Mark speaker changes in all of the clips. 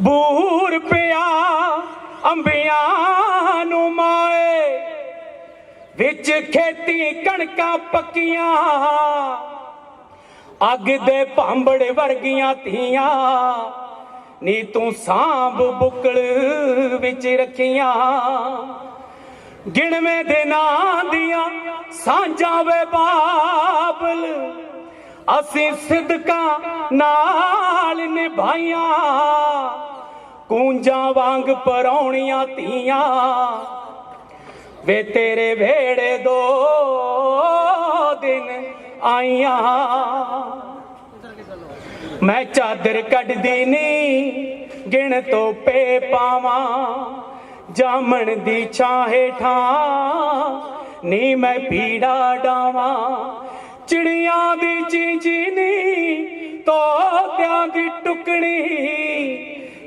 Speaker 1: ਬੂਰ ਪਿਆ, ਅੰਬਿਆਂ ਨੂੰ ਮਾਏ। ਵਿੱਚ ਖੇਤੀ ਕਣਕਾਂ ਪੱਕੀਆਂ। ਅੱਗ ਦੇ ਭਾਂਬੜ ਵਰਗੀਆਂ ਧੀਆਂ। ਨੀ ਤੂੰ ਸਾਂਭ ਬੁਕਲ ਵਿੱਚ ਰੱਖੀਆਂ। ਗਿਣਵੇਂ ਦੇ ਨਾਂ ਦੀਆਂ ਸਾਂਝਾਂ ਵੇ ਬਾਬਲ। ਅਸੀਂ ਸਿਦਕਾਂ ਨਾਲ ਨਿਭਾਈਆਂ। ਕੂੰਜਾਂ ਵਾਂਗ ਪਰੌਣੀਆਂ ਧੀਆਂ। ਵੇ ਤੇਰੇ ਵੇੜੇ ਦੋ ਦਿਨ ਆਈਆਂ। ਮੈਂ ਚਾਦਰ ਕੱਢਦੀ ਨੀ, ਗਿਣ ਤੋਪੇ ਪਾਵਾਂ। ਜਾਮਣ ਦੀ ਛਾਂ ਹੇਠਾਂ ਨੀ ਮੈਂ ਪੀੜਾ ਡਾਵਾਂ। ਚਿੜੀਆਂ ਦੀ ਚੀਂਚੀ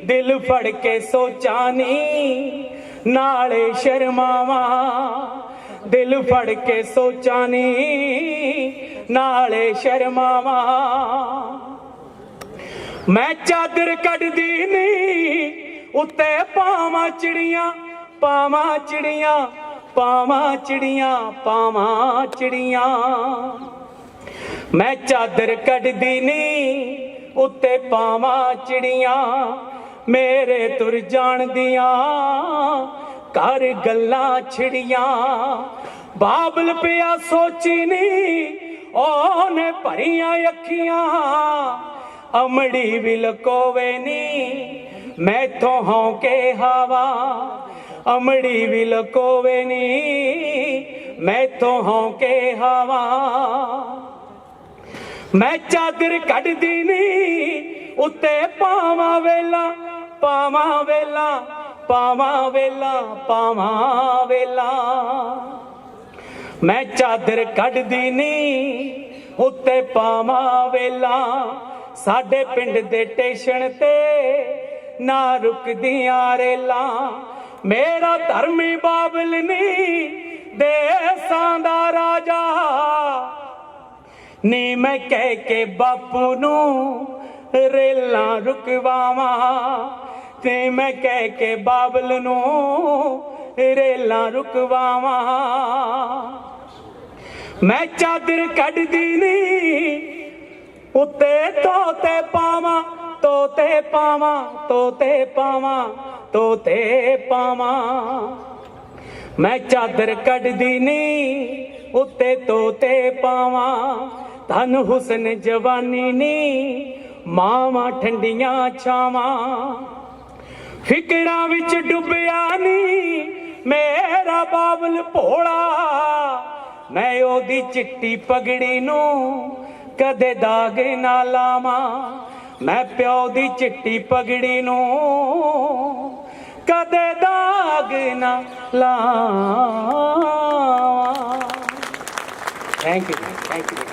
Speaker 1: ਦਿਲ ਫੜ ਕੇ ਸੋਚਾਂ ਨੀ, ਨਾਲੇ ਸ਼ਰਮਾਵਾਂ। ਦਿਲ ਫੜ ਕੇ ਸੋਚਾਂ ਨੀ, ਨਾਲੇ ਸ਼ਰਮਾਵਾਂ। ਮੈਂ ਚਾਦਰ ਕੱਢਦੀ ਨੀ, ਉੱਤੇ ਪਾਵਾਂ ਚਿੜੀਆਂ ਪਾਵਾਂ ਚਿੜੀਆਂ ਪਾਵਾਂ ਚਿੜੀਆਂ ਪਾਵਾਂ ਚਿੜੀਆਂ। ਮੈਂ ਚਾਦਰ ਕੱਢਦੀ ਨੀ, ਉੱਤੇ ਪਾਵਾਂ ਚਿੜੀਆਂ ਮੇਰੇ ਤੁਰ ਜਾਣ ਦੀਆਂ ਘਰ ਗੱਲਾਂ ਛਿੜੀਆਂ। ਬਾਬਲ ਪਿਆ ਸੋਚੀ ਨੀ, ਉਹਨੇ ਭਰੀਆਂ ਅੱਖੀਆਂ। ਅਮੜੀ ਵੀ ਲਕੋਵੇ ਨੀ, ਮੈਥੋਂ ਹਉ ਕੇ ਹਵਾ। ਅਮੜੀ ਵੀ ਲਕੋਵੇ ਨੀ, ਮੈਥੋਂ ਹਉ ਕੇ ਹਵਾ। ਮੈਂ ਚਾਦਰ ਕੱਢਦੀ ਨੀ, ਉੱਤੇ ਪਾਵਾਂ ਵੇਲਾ। ਪਾਵਾਂ ਵੇਲਾ ਪਾਵਾਂ ਵੇਲਾ ਪਾਵਾਂ ਵੇਲਾ। ਮੈਂ ਚਾਦਰ ਕੱਢਦੀ ਨੀ, ਉੱਤੇ ਪਾਵਾਂ ਵੇਲਾ। ਸਾਡੇ ਪਿੰਡ ਦੇ ਟੇਸ਼ਨ ਤੇ ਨਾ ਰੁਕਦੀਆਂ ਰੇਲਾਂ। ਮੇਰਾ ਧਰਮੀ ਬਾਬਲ ਨੀ, ਦੇਸਾਂ ਦਾ ਰਾਜਾ। ਨੀ ਮੈਂ ਕਹਿ ਕੇ ਬਾਪੂ ਨੂੰ ਰੇਲਾਂ ਰੁਕਵਾਵਾਂ। ਤੇ ਮੈਂ ਕਹਿ ਕੇ ਬਾਬਲ ਨੂੰ ਰੇਲਾ ਰੁਕਵਾਵਾਂ। ਮੈਂ ਚਾਦਰ ਕੱਢਦੀ ਨੀ ਉੱਤੇ ਤੋਤੇ ਪਾਵਾਂ ਤੋਤੇ ਪਾਵਾਂ ਤੋਤੇ ਪਾਵਾਂ ਤੋਤੇ ਪਾਵਾਂ। ਮੈਂ ਚਾਦਰ ਕੱਢਦੀ ਨੀ ਉੱਤੇ ਤੋਤੇ ਪਾਵਾਂ। ਧਨ ਹੁਸਨ ਜਵਾਨੀ ਨੀ, ਮਾਵਾਂ ਠੰਡੀਆਂ ਛਾਵਾਂ। ਫਿਕਰਾਂ ਵਿੱਚ ਡੁੱਬਿਆ ਨੀ, ਮੇਰਾ ਬਾਬਲ ਭੋਲਾ। ਮੈਂ ਉਹਦੀ ਚਿੱਟੀ ਪਗੜੀ ਨੂੰ ਕਦੇ ਦਾਗ ਨਾ ਲਾਵਾਂ। ਮੈਂ ਪਿਓ ਦੀ ਚਿੱਟੀ ਪਗੜੀ ਨੂੰ ਕਦੇ ਦਾਗ ਨਾ ਲਾਵਾਂ। Thank you thank you